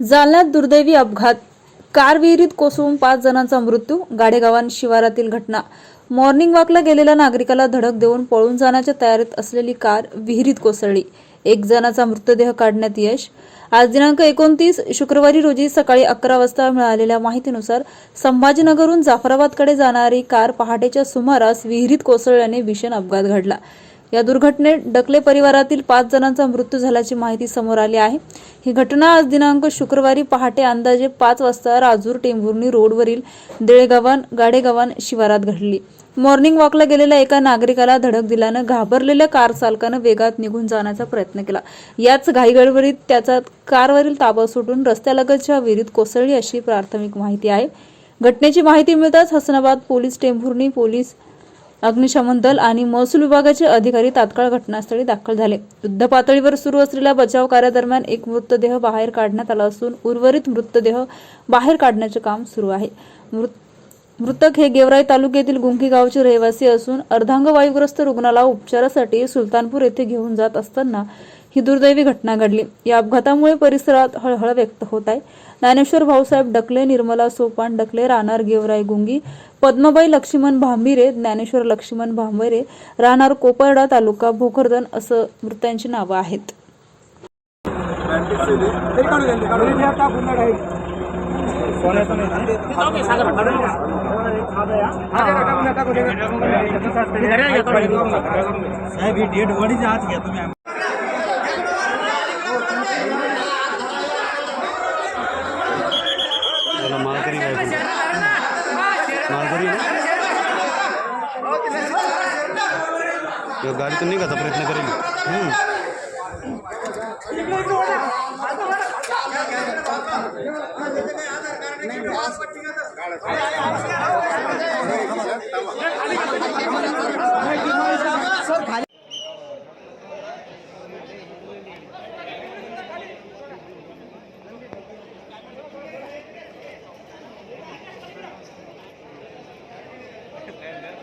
जालन्यात दुर्दैवी अपघात. कार विहिरीत कोसळून पाच जणांचा मृत्यू गाडेगावान शिवारातील घटना. मॉर्निंग वॉकला गेलेल्या नागरिकाला धडक देऊन पळून जाण्याच्या तयारीत असलेली कार विहिरीत कोसळली. एक जणाचा मृतदेह काढण्यात यश. आज दिनांक एकोणतीस शुक्रवारी रोजी सकाळी अकरा वाजता मिळालेल्या माहितीनुसार संभाजीनगरहून जाफराबादकडे जाणारी कार पहाटेच्या सुमारास विहिरीत कोसळल्याने भीषण अपघात घडला. या दुर्घटनेत डकले परिवारातील पाच जणांचा मृत्यू झाल्याची माहिती समोर आली आहे. ही घटना आज दिनांक शुक्रवारी पहाटे अंदाजे पाच वाजता राजूर टेंभुर्णी रोडवरील देळेगावान गाडेगावान शिवारात घडली. मॉर्निंग वॉकला गेलेल्या एका नागरिकाला धडक दिल्यानं घाबरलेल्या कार चालकानं वेगात निघून जाण्याचा प्रयत्न केला. याच घाईगडबडीत त्याचा कारवरील ताबा सुटून रस्त्यालगतच्या विहिरीत कोसळली अशी प्राथमिक माहिती आहे. घटनेची माहिती मिळताच हसनाबाद पोलीस टेंभुर्णी पोलीस अग्निशमन दल आणि महसूल विभागाचे अधिकारी तात्काळ घटनास्थळी दाखल झाले. युद्ध पातळीवर सुरू असलेल्या बचाव कार्यादरम्यान एक मृतदेह बाहेर काढण्यात आला असून उर्वरित मृतदेह बाहेर काढण्याचे काम सुरू आहे. मृत मृतक हे गेवराई तालुक्यातील गुंकी गावचे रहिवासी असून अर्धांग वायुग्रस्त रुग्णाला उपचारासाठी सुलतानपूर येथे घेऊन जात असताना ही दुर्दैवी घटना घडली. या अपघातामुळे परिसरात हळहळ व्यक्त होत आहे. ज्ञानेश्वर भाऊसाहेब डकले निर्मला सोपान डकले राहणार गेवराई गुंगी पद्मबाई लक्ष्मण भांबिरे ज्ञानेश्वर लक्ष्मण भांबिरे राहणार कोपर्डा तालुका भोकरदन असं मृतांची नावं आहेत. साहेब ही आज घ्या तुम्ही. मालकरी ना? तो गाडीतून निघायचा प्रयत्न करेल. একটা প্ল্যান দেন